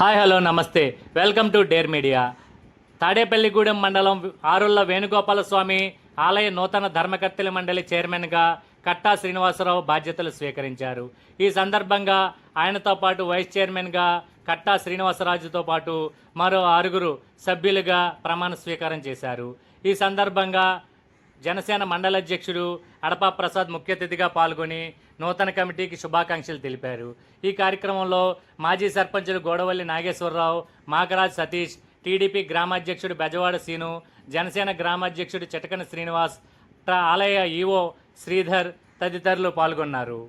Hi hello నమస్తే. Welcome to dare media. Tadepalligudem మండలం ఆరుళ్ళ వేణుగోపాల స్వామి ఆలయ నూతన ధర్మకర్తల మండలి చైర్మన్గా కట్టా శ్రీనివాసరావు బాధ్యతలు స్వీకరించారు. ఈ సందర్భంగా ఆయనతో పాటు వైస్ చైర్మన్గా కట్టా శ్రీనివాసరాజుతో పాటు మరో ఆరుగురు సభ్యులుగా ప్రమాణ స్వీకారం చేశారు. ఈ సందర్భంగా జనసేన మండల అధ్యక్షుడు అడపా ప్రసాద్ ముఖ్య అతిథిగా పాల్గొని నూతన కమిటీకి శుభాకాంక్షలు తెలిపారు. ఈ కార్యక్రమంలో మాజీ సర్పంచులు గోడవల్లి నాగేశ్వరరావు మాగరాజ్ సతీష్ టీడీపీ గ్రామాధ్యక్షుడు బెజవాడ సీను జనసేన గ్రామాధ్యక్షుడు చిటకన శ్రీనివాస్ ట్రా ఆలయ ఈవో శ్రీధర్ తదితరులు పాల్గొన్నారు.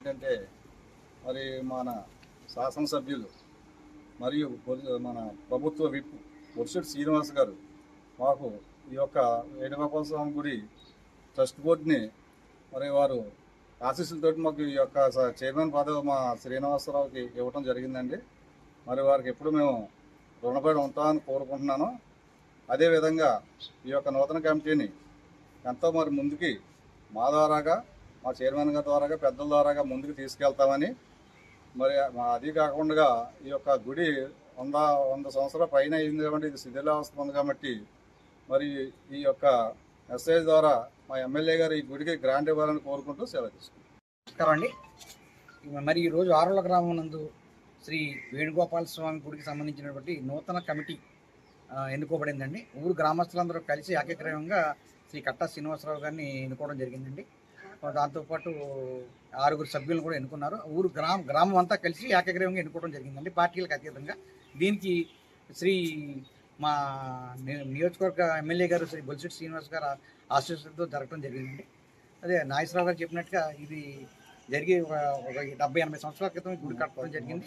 ఏంటంటే మరి మన శాసనసభ్యులు మరియు మన ప్రభుత్వ విప్ వర్షుడు శ్రీనివాస్ గారు మాకు ఈ యొక్క వేణుగోపాల స్వామి గుడి ట్రస్ట్ బోర్డుని మరి వారు ఆశీస్సులతో మాకు ఈ యొక్క చైర్మన్ పదవి మా శ్రీనివాసరావుకి ఇవ్వటం జరిగిందండి. మరి వారికి ఎప్పుడు మేము రుణపడి ఉంటామని కోరుకుంటున్నాను. అదేవిధంగా ఈ యొక్క నూతన కమిటీని ఎంతో మరి ముందుకి మా ద్వారాగా మా చైర్మన్ గారి ద్వారాగా పెద్దల ద్వారాగా ముందుకు తీసుకెళ్తామని మరి అది కాకుండా ఈ యొక్క గుడి వంద వంద సంవత్సరాల పైన అయింది కాబట్టి ఇది శిథిలావస్థ ఉంది కాబట్టి మరి ఈ యొక్క మెసేజ్ ద్వారా మా ఎమ్మెల్యే గారు ఈ గుడికి గ్రాంట్ ఇవ్వాలని కోరుకుంటూ సేవ తీసుకుంటాం నమస్కారం అండి. మరి ఈరోజు ఆరుల గ్రామం నందు శ్రీ వేణుగోపాల స్వామి గుడికి సంబంధించినటువంటి నూతన కమిటీ ఎన్నుకోబడిందండి. ఊరు గ్రామస్తులందరూ కలిసి ఏకగ్రీవంగా శ్రీ కట్టా శ్రీనివాసరావు గారిని ఎన్నుకోవడం జరిగిందండి. దాంతోపాటు ఆరుగురు సభ్యులను కూడా ఎన్నుకున్నారు. ఊరు గ్రామ గ్రామం అంతా కలిసి ఏకగ్రీవంగా ఎన్నుకోవడం జరిగిందండి. పార్టీలకు అతీతంగా దీనికి శ్రీ మా నియోజకవర్గ ఎమ్మెల్యే గారు శ్రీ బొలిశెట్టి శ్రీనివాస్ గారు ఆశీస్సులతో జరగడం జరిగిందండి. అదే నాగేశ్వరరావు గారు చెప్పినట్టుగా ఇది జరిగి ఒక ఒక డెబ్బై ఎనభై సంవత్సరాల క్రితం గుడి కట్టడం జరిగింది.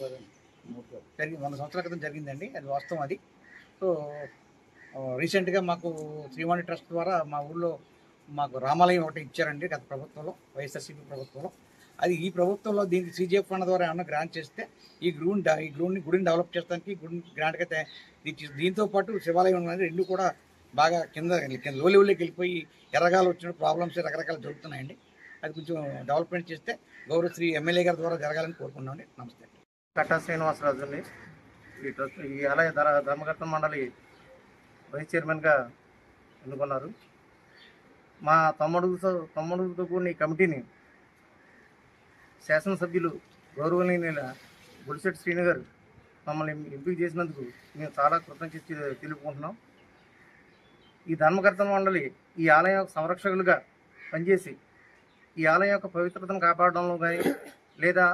జరిగి వంద సంవత్సరాల క్రితం జరిగిందండి. అది వాస్తవం అది. సో రీసెంట్గా మాకు శ్రీవాణి ట్రస్ట్ ద్వారా మా ఊళ్ళో మాకు రామాలయం ఒకటి ఇచ్చారండి గత ప్రభుత్వంలో వైఎస్ఆర్సీపీ ప్రభుత్వంలో. అది ఈ ప్రభుత్వంలో దీనికి సీజీఎఫ్ ఫండ్ ద్వారా ఏమన్నా గ్రాంట్ చేస్తే ఈ గ్రూన్ ఈ గ్రూన్ని గుడిని డెవలప్ చేయడానికి గుడిని గ్రాంట్గా అయితే దీంతో పాటు శివాలయం అనేది రెండు కూడా బాగా కింద కింద లో లెవెల్లోకి వెళ్ళిపోయి ఎర్రగాలు వచ్చిన ప్రాబ్లమ్స్ రకరకాలు జరుగుతున్నాయండి. అది కొంచెం డెవలప్మెంట్ చేస్తే గౌరవ శ్రీ ఎమ్మెల్యే గారి ద్వారా జరగాలని కోరుకున్నామండి నమస్తే. కట్టా శ్రీనివాసరాజు అండి ఈ ట్రస్ట్ ఈ ఆలయ ధర ధర్మకర్త మండలి వైస్ చైర్మన్గా ఎన్నుకున్నారు. మా తమ్ముడుతో తమ్ముడుతో కూడిన ఈ కమిటీని శాసనసభ్యులు గౌరవనీయుల బులిశెట్టి శ్రీను గారు మమ్మల్ని ఎంపిక చేసినందుకు మేము చాలా కృతజ్ఞత తెలుపుకుంటున్నాం. ఈ ధర్మకర్తన మండలి ఈ ఆలయం యొక్క సంరక్షకులుగా పనిచేసి ఈ ఆలయం యొక్క పవిత్రతను కాపాడడంలో కానీ లేదా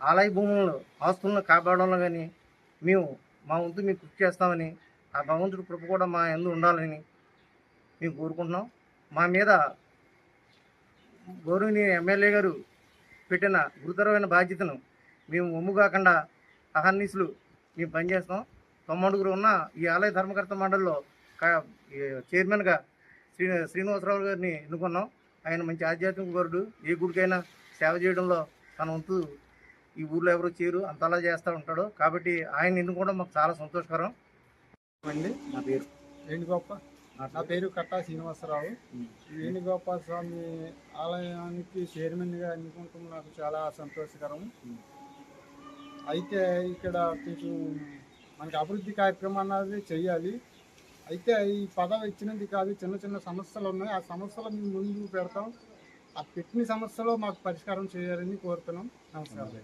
ఆలయ భూములను ఆస్తులను కాపాడడంలో కానీ మేము మా వంతు మేము కృషి చేస్తామని ఆ భగవంతుడి కృప కూడా మా ఎందు ఉండాలని మేము కోరుకుంటున్నాం. మా మీద గౌరవనీయ ఎమ్మెల్యే గారు పెట్టిన గురుతరమైన బాధ్యతను మేము ఒమ్ము కాకుండా అహర్నిశలు మేము పనిచేస్తాం. తొమ్మిడుగురు ఉన్న ఈ ఆలయ ధర్మకర్త మండలిలో చైర్మన్గా శ్రీ శ్రీనివాసరావు గారిని ఎన్నుకున్నాం. ఆయన మంచి ఆధ్యాత్మిక వరుడు ఏ గుడికైనా సేవ చేయడంలో తన వంతు ఈ ఊర్లో ఎవరు చేయరు అంతలా చేస్తూ ఉంటాడు. కాబట్టి ఆయన ఎన్నుకోవడం మాకు చాలా సంతోషకరం. అండి నా పేరు. వేణుగోపాల్ నా పేరు కట్టా శ్రీనివాసరావు. వేణుగోపాల స్వామి ఆలయానికి చైర్మన్గా ఎన్నుకుంటాం నాకు చాలా సంతోషకరం. అయితే ఇక్కడ కొంచెం మనకి అభివృద్ధి కార్యక్రమం అన్నది చెయ్యాలి. అయితే ఈ పదవి ఇచ్చినది కాదు చిన్న చిన్న సమస్యలు ఉన్నాయి. ఆ సమస్యలు మేము ముందు పెడతాం. ఆ పెట్టిన సమస్యలో మాకు పరిష్కారం చేయాలని కోరుతున్నాం. నమస్కారం.